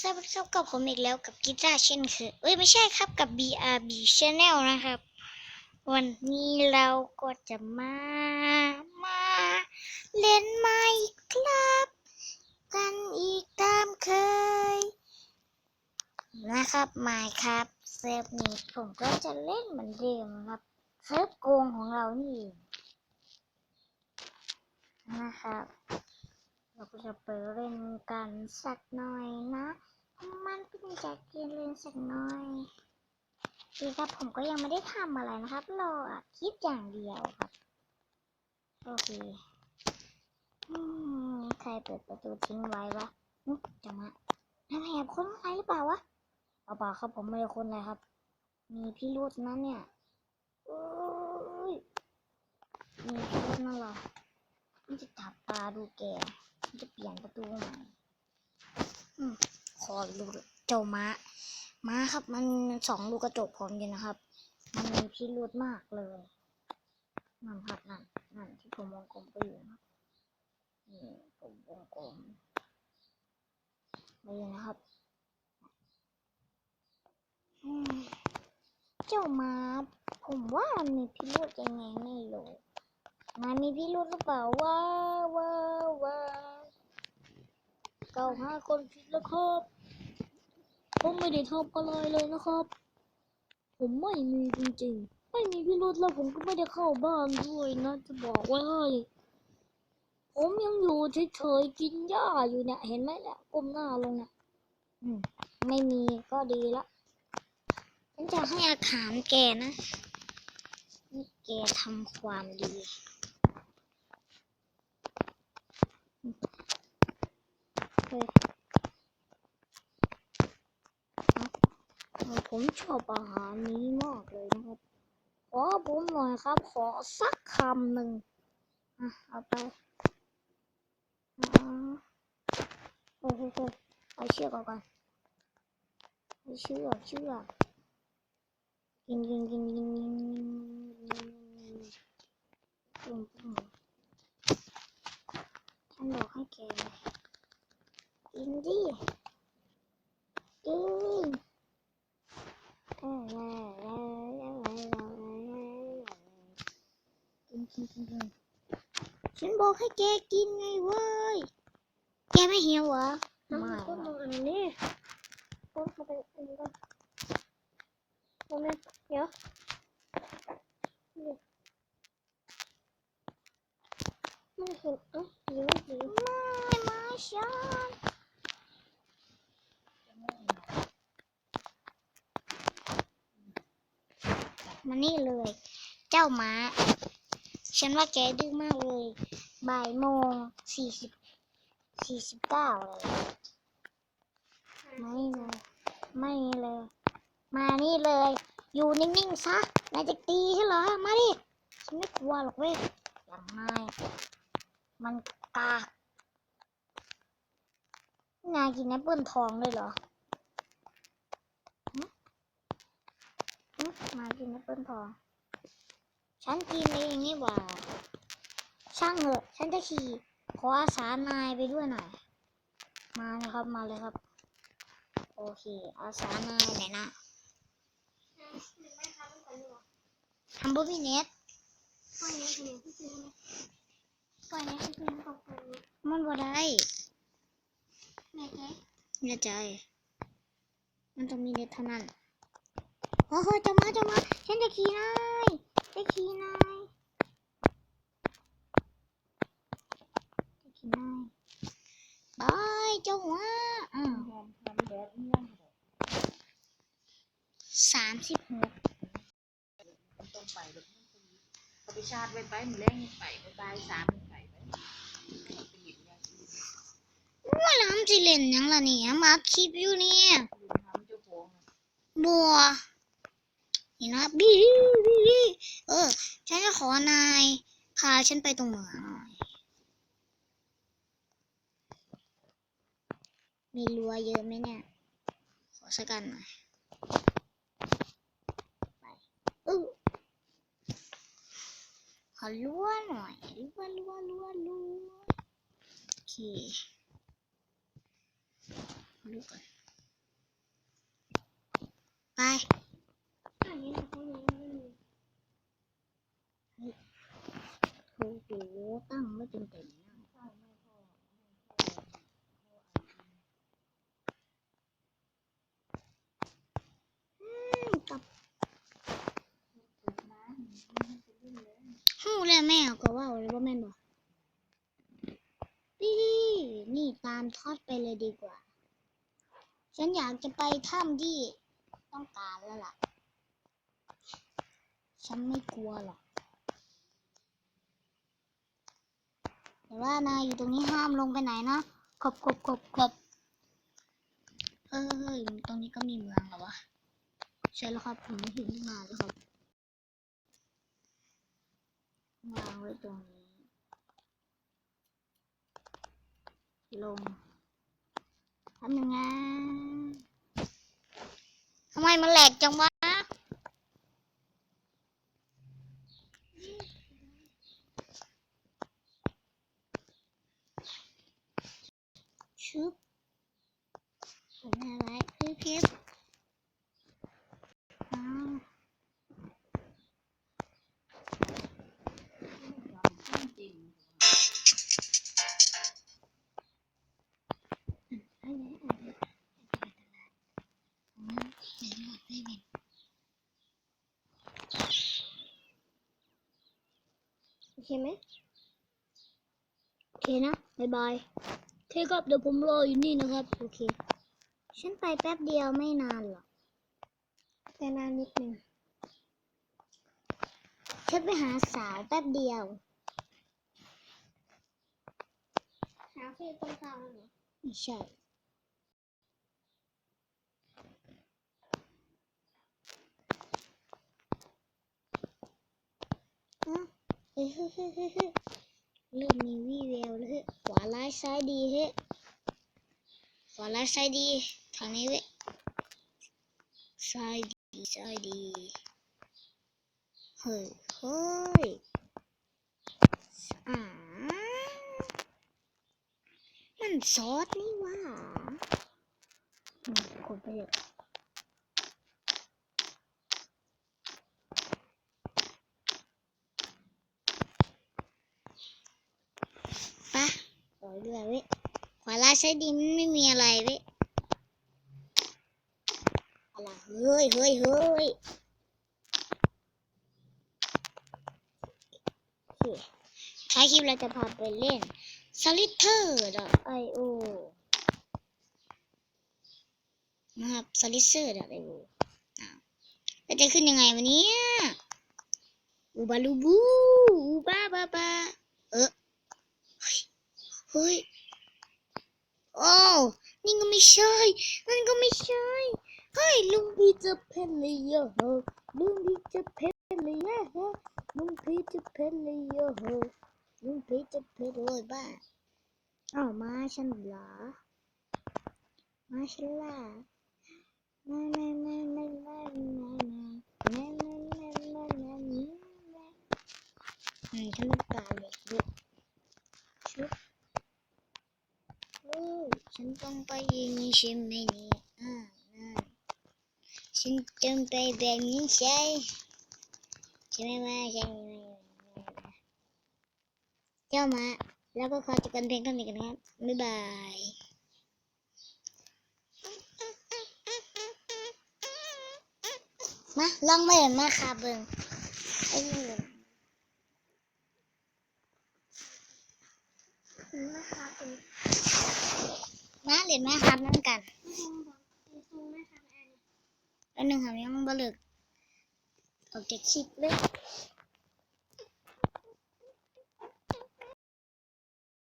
สวัสดีครับกับผมอีกแล้วกับกีตาร์เช่นเคยเอ้ยไม่ใช่ครับกับ BRB Channel นะครับ วันนี้เราก็จะมา มา เล่นไม้ครับ กันอีกตามเคย นะครับไม้ครับเซิร์ฟนี้ผมก็จะเล่นเหมือนเดิมครับเซิร์ฟโกงของเรานี่นะครับ เราก็จะไปเล่นกันสักหน่อยนะมันเพิ่งจะกินเล่นสักหน่อยดีครับผมก็ยังไม่ได้ทำอะไรนะครับรออัดคลิปอย่างเดียวครับ โอเคอืมใครเปิดประตูทิ้งไว้วะอุ๊ยจะมาอะไรอะคนอะไรหรือเปล่าวะเปล่าครับผมไม่ได้คนเลยครับ มีพี่รุดนะเนี่ยโอ้ยมีพี่รุดนั่นหรอมันจะจับตาดูแก จะเปลี่ยนประตูใหม่อืมขอดูเจ้าม้า ม้าครับ มันสองลูกกระจกพร้อมอยู่นะครับ มันมีพิรุธมากเลยนั่นครับนั่นนั่นที่ผมวงกลมไปอยู่นะครับนี่ผมวงกลมไปอยู่นะครับอืมเจ้าม้าผมว่ามันมีพิรุธยังไงไม่รู้มันมีพิรุธหรือเปล่าว้าวว้าวว้าว เก่าห้าคนผิดแล้วครับผมไม่ได้ทำอะไรเลยนะครับ ผมไม่มีจริงๆ ไม่มีพิรุธแล้วผมก็ไม่ได้เข้าบ้านด้วยนะ จะบอกไว้ให้ผมยังอยู่เฉยๆกินหญ้าอยู่เนี่ย เห็นไหมเนี่ยก้มหน้าลงเนี่ยอืมไม่มีก็ดีละฉันจะให้อาหารแกนะนี่แกทำความดี เฮ้ยผมชอบอาหารนี้มากเลยนะครับ ขอผมหน่อยครับ ขอสักคำหนึ่งอะเอาไปอ่าโอ้โหเอาเชือกออกก่อนเอาเชือกเชือกกินกินกินกินกินกินกินกินกินฉันบอกให้แก กินดิกินเออ กินกินกินกินฉันบอกให้แกกินไงเว้ย แกไม่หิวเหรอน้ำไม่มันก็มาอันนี้ก็มาเป็นอันนี้ก็โมเมนต์เดี๋ยวนี่ไม่เห็นเอ้าหิวหิวไม่มาฉันมานี่เลย เจ้าม้า ฉันว่าแกดื้อมากเลยบ่ายโมงสี่สิบสี่สิบเก้าเลยไม่เลยไม่เลย มานี่เลย อยู่นิ่งๆซะนายจะตีใช่เหรอมาดิฉันไม่กลัวหรอกเว้ยอย่างนายมันกากนายกินแอปเปิลทองเลยเหรอมากินแอปเปิลทอง ฉันกินเองนี่หว่า ช่างเหอะ ฉันจะขี่ ขออาสานายไปด้วยหน่อย มาเลยครับ มาเลยครับ โอเค อาสานายไหนนะทำบุพี่เน็ตปล่อยนะคุณพี่ซื้อไหมปล่อยนะคุณพี่ขอบคุณนะมันบ่ได้แม่แกแน่ใจ มันต้องมีเน็ตเท่านั้นเฮ้ยจะมาจะมา ฉันจะขี่นาย จะขี่นายจะขี่นายบายเจ้าว่าอืมสามสิบหกต้องไปแบบนั้นเขาไปชาร์จไว้ไปมือแรงไปไปบายสามไปไปว่าน้ำสิเล่นยังล่ะเนี่ยมาคลิปอยู่เนี่ยบัว นี่นะบีบีเออ ฉันจะขอนายพาฉันไปตรงเหมืองหน่อยมีรั้วเยอะไหมเนี่ย ขอสักกันหน่อยไปอื้อขอรั้วหน่อยรั้วรั้วรั้วรั้วโอเคดูก่อนไป อันนี้นะเขายังไม่มี โอ้โหตั้งไม่เต็มเต็มๆนะอืมกับหู แล้วแม่ก็ว่าเลยว่าแม่นบอกพี่นี่ตามทอดไปเลยดีกว่า ฉันอยากจะไปถ้ำที่ต้องการแล้วล่ะ ฉันไม่กลัวหรอก แต่ว่านายอยู่ตรงนี้ห้ามลงไปไหนนะขบขบขบขบเฮ้ยตรงนี้ก็มีเมืองเหรอวะใช่แล้วครับผมเห็นมาแล้วครับ วางไว้ตรงนี้ ลงทำยังไงทำไมมันแหลกจังวะชึบผมอะไรพี่พิบ อะไรอะไรอ๋อเดี๋ยวหมดไม่เป็นโอเคไหมโอเคนะบายบายโอเคครับเดี๋ยวผมรออยู่นี่นะครับ โอเค ฉันไปแป๊บเดียวไม่นานหรอกแต่นานนิดนึงฉันไปหาสาวแป๊บเดียว หาที่ต้นข้าวเหรอไม่ใช่ อะ เฮ้ยเริ่มมีวี่แววแล้วเฮ้ยขวาร้ายซ้ายดีเฮ้ยขวาร้ายซ้ายดีทางนี้เว้ยซ้ายดีซ้ายดีเฮ้ยเฮ้ยอ่ามันซอสนี่ว่าอืมกดไปเลยปะ ต่อเรือเว้ยขวาล่างซ้ดีมันไม่มีอะไรเว้ยอะไรเฮ้ยเฮ้ยเฮ้ยท้ายคลิปเราจะพาไปเล่น s o l i t a r i o นะครับ s o l i t a r i o อ้าวแล้วจะขึ้นยังไงวันนี้อูบาลูบูอูบาบาบาเออ ฮ้ยเฮ้ย โอ้นี่ก็ไม่ใช่ นั่นก็ไม่ใช่ เฮ้ย ลุงพีจะเพนเลยเยอะลุงพีจะเพนเลยเยอะลุงพีจะเพนเลยเยอะลุงพีจะเพนโอ้ยบ้าอ้าวมาฉันเหรอ มาฉันล่ะมามามามามามามามามามามามามาอืมฉันต้อ หมว่าใช่ไหมเจ้ามา แล้วก็ขอจบกันเพียงเท่านี้กันะครับ บ๊ายบายมาลองมาเห็นมาค่ะเบิงไอ้นี่ะคะเป็น มาเรียนไหมครับนั่นกันแล้วหนึ่งหายังบลึกออกจากชิดเลย